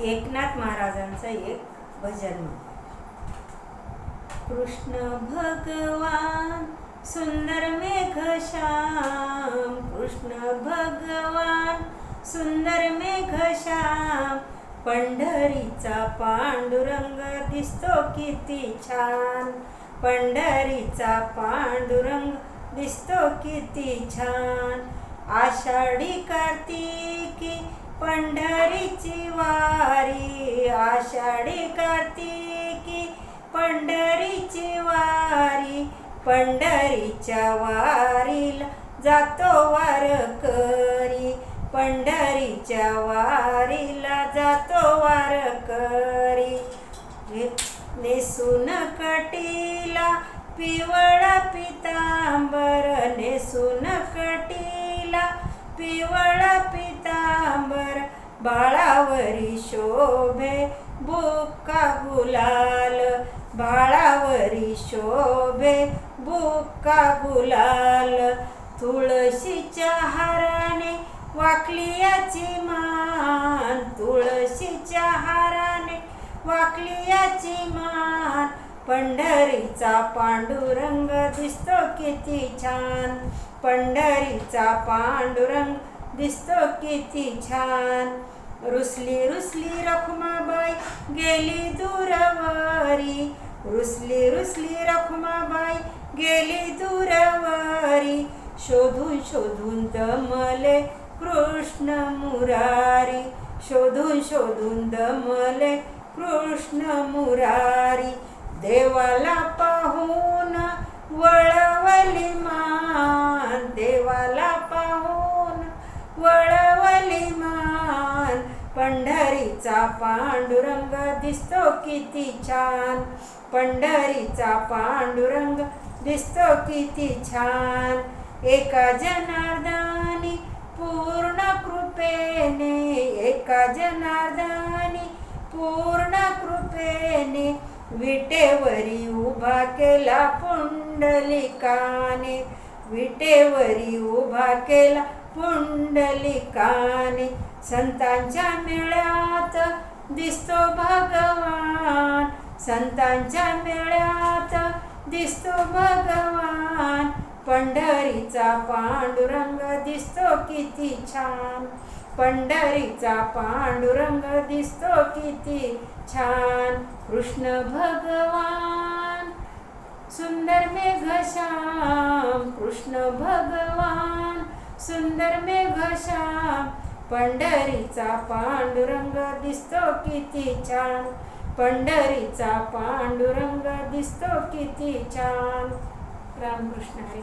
एकनाथ महाराजांचं एक भजन. कृष्ण भगवान सुंदर मेघश्याम कृष्ण भगवान सुंदर मेघश्याम पंढरीचा पांडुरंग दिसतो किती छान. पंढरीचा पांडुरंग दिसतो किती छान. आषाढी कार्तिकी पंढरीची वारी आषाढी कार्तिकी. पंढरीची वारी पंढरीच्या वारीला जातो वारकरी. पंढरीच्या वारीला जातो वारकरी. नेसून कटीला पिवळा पितांबर नेसून कटीला पिवळा पिता बाळावरी शोभे बुक्का गुलाल. बाळावरी शोभे बुक्का गुलाल. तुळशीच्या हाराने वाकलियाची मान. तुळशीच्या हाराने वाकलियाची मान. पंढरीचा पांडुरंग दिसतो किती छान. पंढरीचा पांडुरंग दिसतो किती छान. रुसली रुसली रखुमाबाई गेली दूरवारी. रुसली रुसली रखुमाबाई गेली दूरवारी. शोधून शोधून दमले कृष्ण मुरारी. शोधून शोधून दमले कृष्ण मुरारी. देवाला पंढरीचा पांडुरंग दिसतो किती छान. पंढरीचा पांडुरंग दिसतो किती छान. एका जनार्दानी पूर्ण कृपेने एका जनार्दानी पूर्ण कृपेने विटेवरी उभा केला पुंडलिकाने. विटेवरी उभा केला पुंडलिकाने संतांच्या मेळ्यात दिसतो भगवान. संतांच्या मेळ्यात दिसतो भगवान. पंढरीचा पांडुरंग दिसतो किती छान. पंढरीचा पांडुरंग दिसतो किती छान. कृष्ण भगवान सुंदर मेघश्याम कृष्ण भगवान. सुंदर मेघशा पंढरीचा पांडुरंग दिसतो किती छान. पंढरीचा पांडुरंग दिसतो किती छान. रामकृष्ण हरी.